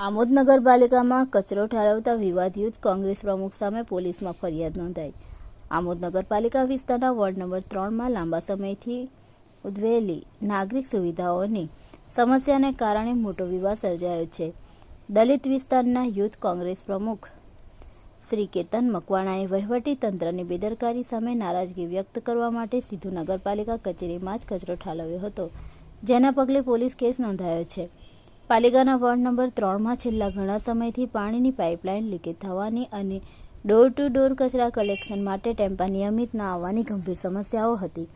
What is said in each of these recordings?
આમોદ નગરપાલિકામાં કચરો ઠાલવતા વિવાદ યુથ કોંગ્રેસ પ્રમુખ સામે પોલીસમાં ફરિયાદ નોંધાઈ. આમોદ નગરપાલિકા વિસ્તારના વોર્ડ નંબર ત્રણમાં લાંબા સમયથી ઉદ્વેલી નાગરિક સુવિધાઓની સમસ્યાને કારણે મોટો વિવાદ સર્જાયો છે. દલિત વિસ્તારના યુથ કોંગ્રેસ પ્રમુખ શ્રી કેતન મકવાણાએ વહીવટી તંત્રની બેદરકારી સામે નારાજગી વ્યક્ત કરવા માટે સીધું નગરપાલિકા કચેરીમાં જ કચરો ઠાલવ્યો હતો, જેના પગલે પોલીસ કેસ નોંધાયો છે. પાલિકાના વોર્ડ નંબર ત્રણમાં છેલ્લા ઘણા સમયથી પાણીની પાઇપલાઇન લીકેજ થવાની અને ડોર ટુ ડોર કચરા કલેક્શન માટે ટેમ્પા નિયમિત ન આવવાની ગંભીર સમસ્યાઓ હતી.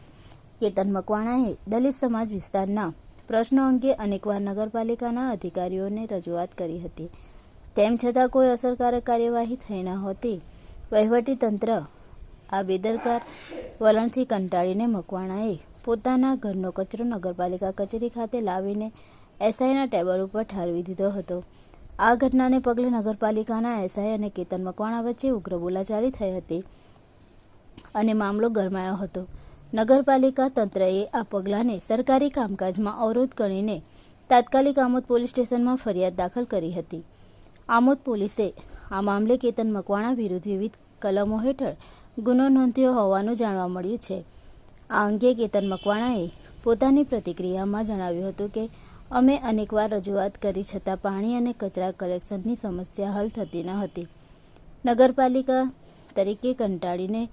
કેતન મકવાણાએ દલિત સમાજ વિસ્તારના પ્રશ્નો અંગે અનેકવાર નગરપાલિકાના અધિકારીઓને રજૂઆત કરી હતી. તેમ છતાં કોઈ અસરકારક કાર્યવાહી થઈ ન હોતી. વહીવટી તંત્ર આ બેદરકાર વલણથી કંટાળીને મકવાણાએ પોતાના ઘરનો કચરો નગરપાલિકા કચેરી ખાતે લાવીને એસઆઈના ટેબલ ઉપર ઠાલવી દીધો હતો. આ ઘટનાને પગલે નગરપાલિકાના એસઆઈ અને કેતન મકવાણા વચ્ચે ઉગ્ર બોલાચાલી થઈ હતી અને મામલો ગરમાયો હતો. નગરપાલિકા તંત્રએ આ પગલાંને સરકારી કામકાજમાં અવરોધ ગણીને તાત્કાલિક આમોદ પોલીસ સ્ટેશનમાં ફરિયાદ દાખલ કરી હતી. આમોદ પોલીસે આ મામલે કેતન મકવાણા વિરુદ્ધ વિવિધ કલમો હેઠળ ગુનો નોંધ્યો હોવાનું જાણવા મળ્યું છે. આ અંગે કેતન મકવાણાએ પોતાની પ્રતિક્રિયામાં જણાવ્યું હતું કે અમે અનેકવાર રજૂઆત કરી છતાં પાણી અને કચરા કલેક્શનની સમસ્યા હલ થતી ન હતી. નગરપાલિકા તરીકે કંટાળીને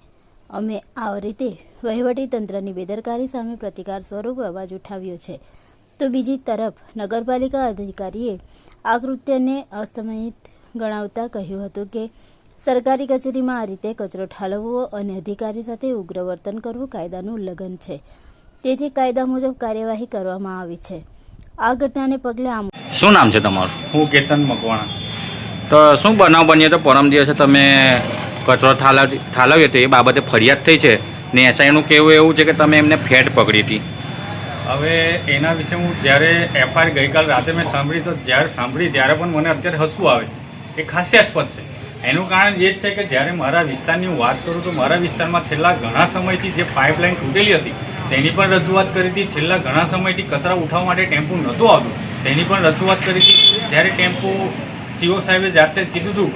અમે આ રીતે વહીવટી તંત્રની બેદરકારી સામે પ્રતિકાર સ્વરૂપ અવાજ ઉઠાવ્યો છે. તો બીજી તરફ, નગરપાલિકા અધિકારીએ આ કૃત્યને અસમયિત ગણાવતા કહ્યું હતું કે, સરકારી કચેરીમાં આ રીતે કચરો ઠાલવવો અને અધિકારી સાથે ઉગ્ર વર્તન કરવું કાયદાનું ઉલ્લંઘન છે. તેથી કાયદા મુજબ કાર્યવાહી કરવામાં આવી છે. આ ઘટનાને પગલે આમ શું નામ છે તમારું? હું કેતન મકવાણા. તો શું બનાવ બન્યો તો પરમ દિવસે તમે કચરો ઠાલવ ઠાલવ્યો હતો એ બાબતે ફરિયાદ થઈ છે? ને એસઆઈનું કહેવું એવું છે કે તમે એમને ફેટ પકડી હતી. હવે એના વિશે હું જ્યારે એફઆઈઆર ગઈકાલ રાતે મેં સાંભળી તો જ્યારે સાંભળી ત્યારે પણ મને અત્યારે હસવું આવે છે. એ હાસ્યાસ્પદ છે. એનું કારણ એ જ છે કે જ્યારે મારા વિસ્તારની હું વાત કરું તો મારા વિસ્તારમાં છેલ્લા ઘણા સમયથી જે પાઇપલાઇન તૂટેલી હતી તેની પણ રજૂઆત કરી હતી. છેલ્લા ઘણા સમયથી કચરા ઉઠાવવા માટે ટેમ્પો નહોતું આવતું તેની પણ રજૂઆત કરી હતી. જ્યારે ટેમ્પો સીઓ સાહેબે જાતે કીધું હતું,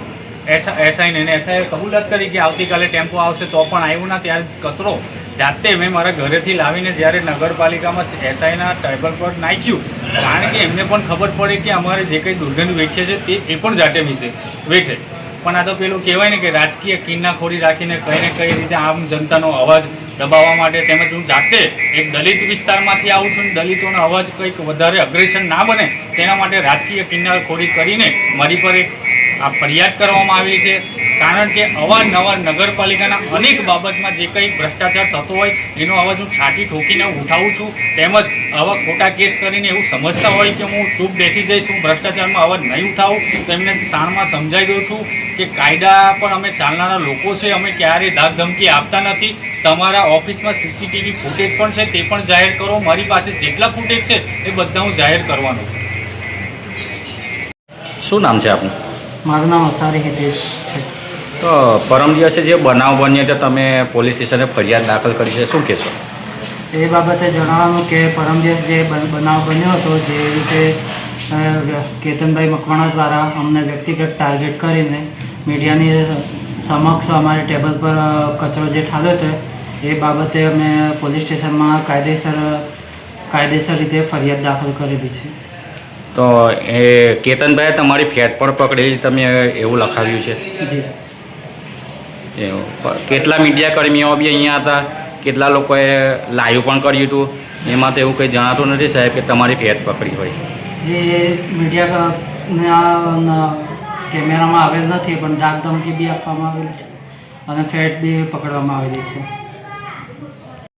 એસા એસઆઈને અને એસઆઈએ કબૂલાત કરી કે આવતીકાલે ટેમ્પો આવશે તો પણ આવ્યું ના. ત્યારે કચરો જાતે મેં મારા ઘરેથી લાવીને જ્યારે નગરપાલિકામાં એસઆઈના ટેબલ પર નાખ્યું. કારણ કે એમને પણ ખબર પડે કે અમારે જે કંઈ દુર્ગંધ વેચે છે તે, એ પણ જાતે વેચે વેઠે. પણ આ તો પેલું કહેવાય ને કે રાજકીય કિન્નાખોરી રાખીને કઈ ને કઈ રીતે આમ જનતાનો અવાજ દબાવવા માટે તેમજ હું જાતે એક દલિત વિસ્તારમાંથી આવું છું દલિતોનો અવાજ કંઈક વધારે અગ્રેસર ના બને તેના માટે રાજકીય કિન્નાખોરી કરીને મારી પર એક આ ફરિયાદ કરવામાં આવેલી છે. કારણ કે અવારનવાર નગરપાલિકાના અનેક બાબતમાં જે કંઈ ભ્રષ્ટાચાર થતો હોય, એનો અવાજ હું છાટી ઠોકીને ઉઠાવું છું. તેમજ આવા ખોટા કેસ કરીને એવું સમજતા હોય કે હું ચૂપ બેસી જઈશ, હું ભ્રષ્ટાચારમાં અવાજ નહીં ઉઠાવું, તો એમને શાણમાં સમજાવી દઉં છું કે કાયદા પણ અમે ચાલનારા લોકો છે, અમે ક્યારેય ધાકધમકી આપતા નથી. તમારા ઓફિસમાં સીસીટીવી ફૂટેજ પણ છે, તે પણ જાહેર કરો. મારી પાસે જેટલા ફૂટેજ છે, એ બધા હું જાહેર કરવાનો છું. શું નામ છે આપનું? મારું નામ અસારી હિતેશ છે. તો પરમ દિવસે જે બનાવ બન્યો તો તમે પોલીસ સ્ટેશને ફરિયાદ દાખલ કરી છે શું કહેશો? એ બાબતે જણાવવાનું કે પરમ દિવસ જે બન- બનાવ બન્યો હતો જે રીતે કેતનભાઈ મકવાણા દ્વારા અમને વ્યક્તિગત ટાર્ગેટ કરીને મીડિયાની સમક્ષ અમારે ટેબલ પર કચરો જે ઠાલ્યો હતો એ બાબતે અમે પોલીસ સ્ટેશનમાં કાયદેસર કાયદેસર રીતે ફરિયાદ દાખલ કરેલી છે. તો એ કેતનભાઈએ તમારી ફેટ પણ પકડેલી તમે એવું લખાવ્યું છે. એવું. કેટલા મીડિયા કર્મીઓ બી અહીંયા હતા કેટલા લોકોએ લાઈવ પણ કર્યું હતું એમાં તો એવું કંઈ જણાતું નથી સાહેબ કે તમારી ફેટ પકડી હોય. એ મીડિયાના કેમેરામાં આવેલ નથી પણ દાગ ધમકી બી આપવામાં આવેલ છે અને ફેટ બી પકડવામાં આવેલી છે.